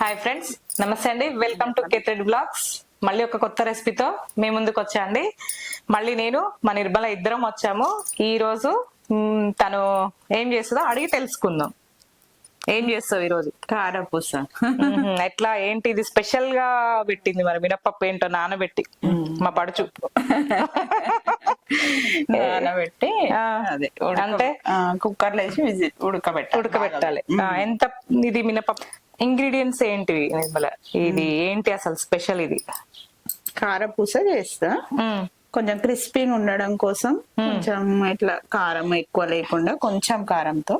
Hi friends నమస్తే అండి. Welcome to కేటెడ్ blogs మళ్ళీ ఒక కొత్త రెసిపీతో మీ ముందుకు వచ్చా అండి. మళ్ళీ నేను మా నిర్మల ఇద్దరం వచ్చాము. ఈ రోజు తను ఏం చేస్తుందో అడిగి తెలుసుకుందాం. ఏం చేస్తావు ఈ రోజు? కారపూస. ఎట్లా? ఏంటి? ఇది స్పెషల్గా పెట్టింది మరి మినప్పప్పు ఏంటో నానబెట్టి. మా పడుచు నానబెట్టి అదే అంటే? కుక్కర్లో వేసి విజిల్ ఉడకబెట్టాలి ఉడకబెట్టాలి. ఎంత ఇది మినపప్పు? ఇంగ్రీడియంట్స్ ఏంటివి నిర్మల ఇది ఏంటి అసలు స్పెషల్ ఇది కారపూస చేస్తా. కొంచెం క్రిస్పీగా ఉండడం కోసం కొంచెం ఇట్లా కారం ఎక్కువ లేకుండా కొంచెం కారంతో.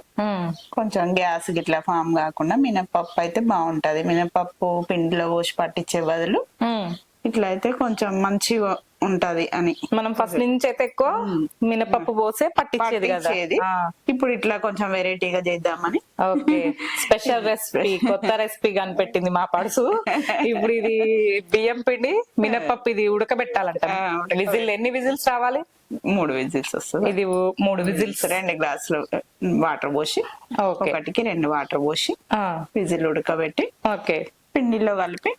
కొంచెం గ్యాస్ గిట్లా ఫామ్ కాకుండా మినపప్పు అయితే బాగుంటది మినపప్పు పిండిలో పోసి పట్టించే బదులు. ఇట్లా అయితే కొంచెం మంచిగా ఉంటది అని. మనం ఫస్ట్ నుంచి అయితే ఎక్కువ మినపప్పు పోసే పట్టించేది కదా. ఇప్పుడు ఇట్లా కొంచెం వెరైటీగా చేద్దామని. ఓకే. స్పెషల్ రెసిపీ కొత్త రెసిపీ కనిపెట్టింది మా పడుసు. ఇప్పుడు ఇది బియ్యం పిండి మినపప్పు ఇది ఉడకబెట్టాలంట. విజిల్ ఎన్ని విజిల్స్ రావాలి? మూడు విజిల్స్ వస్తుంది. ఇది మూడు విజిల్స్ రెండు గ్లాసులు వాటర్ పోసి ఒకటికి రెండు వాటర్ పోసి విజిల్ ఉడకబెట్టి ఓకే. పిండిలో కలిపి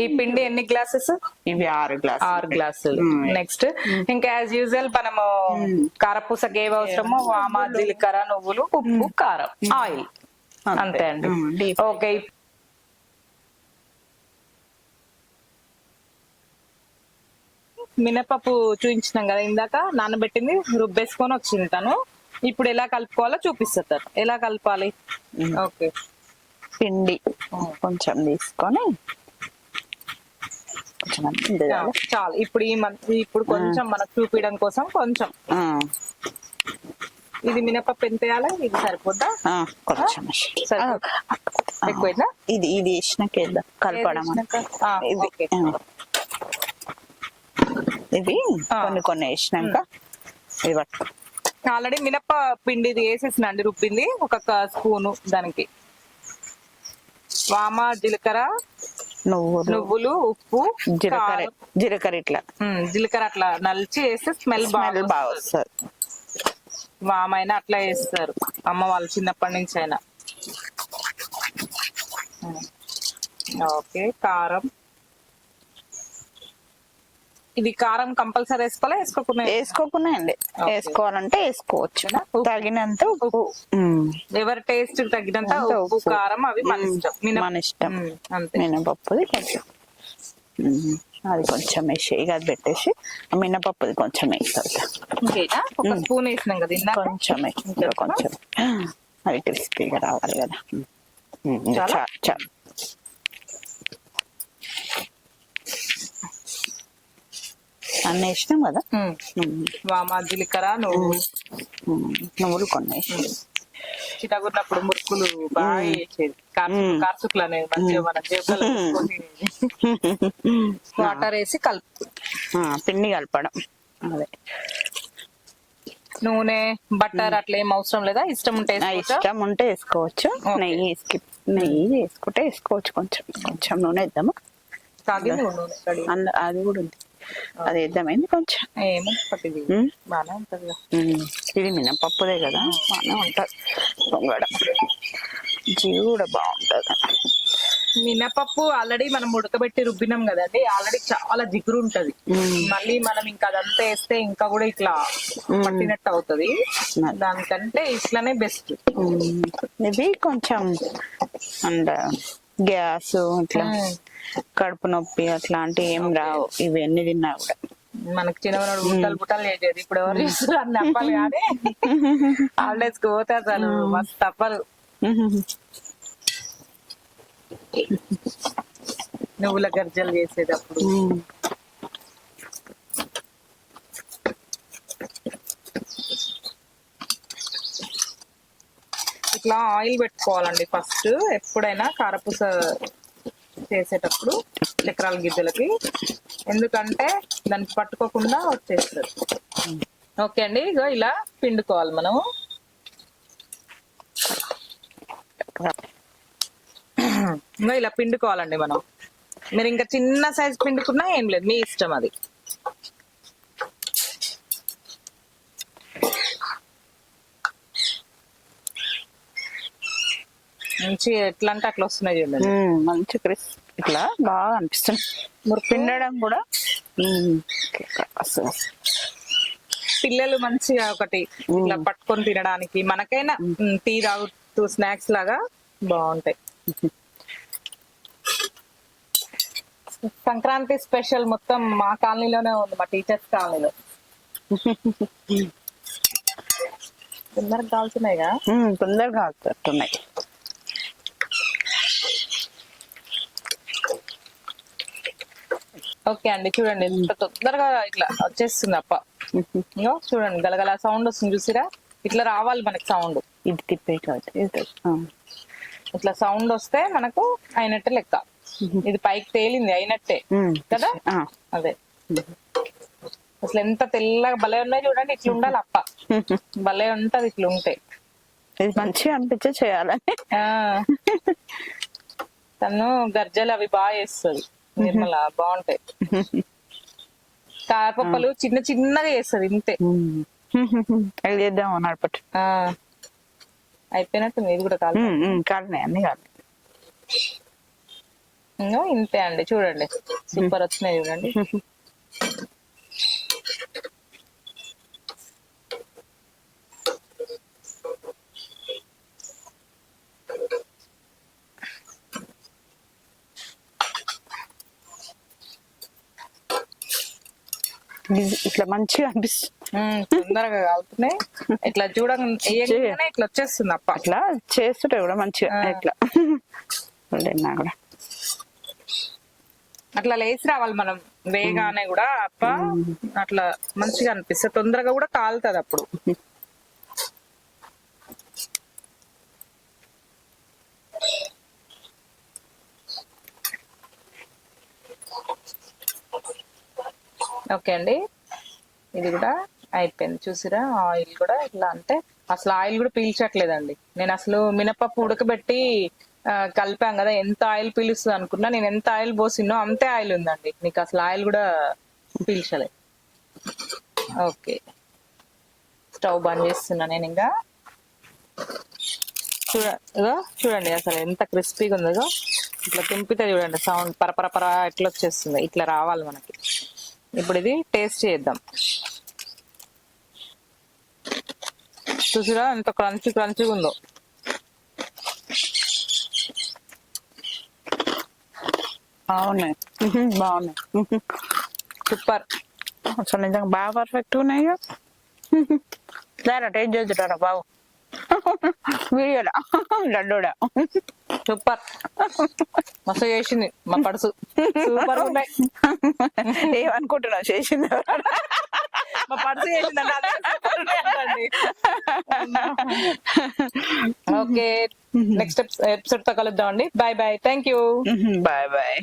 ఈ పిండి ఎన్ని గ్లాసెస్? ఇవి ఆరు గ్లాసులు. ఆరు గ్లాసులు. నెక్స్ట్ ఇంకా యాజ్ యూజువల్ మనము కారపూసకి ఏవి అవసరమో వామ జీలకర్ర నువ్వులు ఉప్పు కారం ఆయిల్. అంతే. అండి. ఓకే మినపప్పు చూపించినాం కదా ఇందాక నానబెట్టింది రుబ్బేసుకొని వచ్చింది తను. ఇప్పుడు ఎలా కలుపుకోవాలో చూపిస్తారు ఎలా కలపాలి? ఓకే పిండి కొంచెం తీసుకొని ఇంత చాలు. ఇప్పుడు ఈ మన- ఇప్పుడు కొంచెం మనకు చూపించడం కోసం కొంచెం. ఇది మినపప్పు ఎంత వేయాలి? ఇది సరిపోద్దా? కొంచెం ఎక్కువైందా? ఇది ఇది వేసినాక వేద్దాం. కలపడం ఇది. ఇవి ఆ. కొన్ని కొన్ని వేసినాక ఇది పట్టు ఆల్రెడీ మినప్ప పిండి ఇది వేసేసిన అండి రుబ్బింది. ఒక స్పూను దానికి. వామ జీలకర్ర నువ్వులు నువ్వులు ఉప్పు జీలకర్ర కారం, జీలకర్ర ఇట్లా. జీలకర్ర అట్లా నలిచి వేస్తే స్మెల్ స్మెల్ బాగా బాగా వస్తుంది. వస్తుంది. వామ అయినా అట్లా వేస్తారు. అమ్మ వాళ్ళు చిన్నప్పటి నుంచి అయినా. ఓకే కారం. ఇది కారం కంపల్సరీ వేసుకోవాలా? వేసుకోకుండా వేసుకోకుండా అండి. వేసుకోవాలంటే వేసుకోవచ్చు. తగినంత ఉప్పు. ఎవరి టేస్ట్ తగ్గినంత అంత ఉప్పు. కారం అవి మన. ఇష్టం. మినపప్పుది కొంచెం. అది కొంచెం వేసి ఇక అది పెట్టేసి మినపప్పుది కొంచెం ఒక స్పూన్ వేసినాం కదా కొంచెం కొంచెం. అది క్రిస్పీగా రావాలి కదా. చాలా? చాలు చాలు అన్నీ వేసినాం కదా. వామ జీలకర్ర నువ్వు. నువ్వులు కొన్ని వేసి చిన్నగున్నప్పుడు మురుకులు బాగా వేసేది. మ్మ్. కార్సుకులు అనేది మంచిగా మన వాటర్ వేసి కలుపు. పిండి కలపడం. అదే. నూనె బట్టర్ అట్లా ఏం అవసరం లేదా? ఇష్టం ఉంటే? ఇష్టం ఉంటే వేసుకోవచ్చు. నెయ్యి వేసుకి నెయ్యి వేసుకుంటే వేసుకోవచ్చు కొంచెం. కొంచెం నూనె వేద్దామా? అది కూడా ఉంది. అది వేద్దామైంది కొంచెం. బాగానే ఉంటది. ఇది మినపప్పుదే కదా? బాగానే ఉంటుంది. పొంగడం జీవి కూడా బాగుంటుంది. మినపప్పు ఆల్రెడీ మనం ఉడకబెట్టి రుబ్బినాం కదండి ఆల్రెడీ చాలా జిగురు ఉంటది. మళ్ళీ మనం ఇంకా అదంతా వేస్తే ఇంకా కూడా ఇట్లా పట్టినట్టు అవుతది. దానికంటే ఇట్లానే బెస్ట్. ఇది కొంచెం అండ్ గ్యాస్ ఇట్లా. కడుపు నొప్పి అట్లాంటివి ఏం రావు. ఇవి ఎన్ని తిన్నా కూడా. మనకి చిన్నవాడు బుట్టలు బుట్టలు చేసేది ఇప్పుడు ఎవరు చేస్తారు? అని తప్పలు కానీ హాలిడేస్కి పోతే అసలు మస్తు తప్పలు నువ్వుల గర్జలు చేసేటప్పుడు. ఇట్లా ఆయిల్ పెట్టుకోవాలండి ఫస్ట్. ఎప్పుడైనా కారపూస చేసేటప్పుడు చక్రాల గిద్దలకి ఎందుకంటే దానికి పట్టుకోకుండా వచ్చేస్తుంది. ఓకే అండి ఇగో ఇలా పిండుకోవాలి మనము. ఇంకా ఇలా పిండుకోవాలండి మనం. మీరు ఇంకా చిన్న సైజ్ పిండుకున్నా ఏం లేదు మీ ఇష్టం అది. మంచి ఎట్లా అంటే అట్లా వస్తున్నాయి చూడండి. మంచి క్రిస్ ఇట్లా బాగా అనిపిస్తుంది. మురుకు. పిండడం కూడా. పిల్లలు మంచిగా ఒకటి ఇట్లా పట్టుకొని తినడానికి మనకైనా టీ తాగుతూ స్నాక్స్ లాగా బాగుంటాయి. సంక్రాంతి స్పెషల్ మొత్తం మా కాలనీలోనే ఉంది మా టీచర్స్ కాలనీలో. తొందరగా కాలుతున్నాయిగా? మ్మ్, తొందరగా అవుతున్నాయి ఓకే అండి చూడండి. ఇంత తొందరగా ఇట్లా వచ్చేస్తుంది అప్ప. ఇగో చూడండి గలగల సౌండ్ వస్తుంది చూసిరా? ఇట్లా రావాలి మనకి సౌండ్. ఇది తిప్పేటి ఇట్లా సౌండ్ వస్తే మనకు అయినట్టే లెక్క. ఇది పైకి తేలింది అయినట్టే. కదా? అదే. అసలు ఎంత తెల్లగా భలే ఉన్నాయి చూడండి ఇట్లా ఉండాలి అప్ప. భలే ఉంటది ఇట్లా ఉంటే. ఇది మంచిగా అనిపించే చేయాలని. తను గర్జలు అవి బాగా చేస్తుంది. నిర్మల బాగుంటాయి. కారపప్పలు చిన్న చిన్నగా చేస్తుంది ఇంతే. అది చేద్దాం అన్నాడు పట్టు ఆ. అయిపోయినట్టు ఇది కూడా కాదు కాలినాయి అన్ని కాదు ఇంతే అండి చూడండి. సూపర్ వచ్చినాయి చూడండి. ఇట్లా మంచిగా అనిపిస్తుంది. తొందరగా కాలుతున్నాయి ఇట్లా చూడంగా వేయగానే ఇట్లా వచ్చేస్తుంది అప్ప. అట్లా చేస్తుంటే కూడా మంచిగా. ఇట్లా. చూడండి కూడా. అట్లా లేచి రావాలి మనం వేగానే కూడా అప్ప. అట్లా మంచిగా అనిపిస్తుంది. తొందరగా కూడా కాలుతుంది అప్పుడు. ఓకే అండి. ఇది కూడా అయిపోయింది. చూసిరా ఆయిల్ కూడా ఇట్లా అంటే అసలు ఆయిల్ కూడా పీల్చట్లేదండి. నేను అసలు మినపప్పు ఉడకబెట్టి కలిపాం కదా ఎంత ఆయిల్ పీలుస్తుంది అనుకున్నా నేను ఎంత ఆయిల్ పోసినో అంతే ఆయిల్ ఉందండి. నీకు అసలు ఆయిల్ కూడా పీల్చలే. ఓకే. స్టవ్ బంద్ చేస్తున్నా నేను ఇంకా. చూడ చూడండి అసలు ఎంత క్రిస్పీగా ఉందో ఇట్లా తింపితే చూడండి సౌండ్ పరపరపర ఎట్లా వచ్చేస్తుంది. ఇట్లా రావాలి మనకి. ఇప్పుడు ఇది టేస్ట్ చేద్దాం. చూసిరా ఎంత క్రంచి క్రంచిగా ఉందో. బాగున్నాయి. బాగున్నాయి. సూపర్. అసలు నిజంగా బాగా పర్ఫెక్ట్ ఉన్నాయి. దారా టేస్ట్ చేద్దురా బాబు. వీడియోలా లడ్డూడా? సూపర్. మస్తు చేసింది మా పడుసు. సూపర్ ఉన్నాయి ఏమనుకుంటున్నావు? చేసింది మా పడుసు చేసిందండి అంటండి. ఓకే నెక్స్ట్ ఎపిసోడ్తో కలుద్దాం అండి bye bye thank you bye bye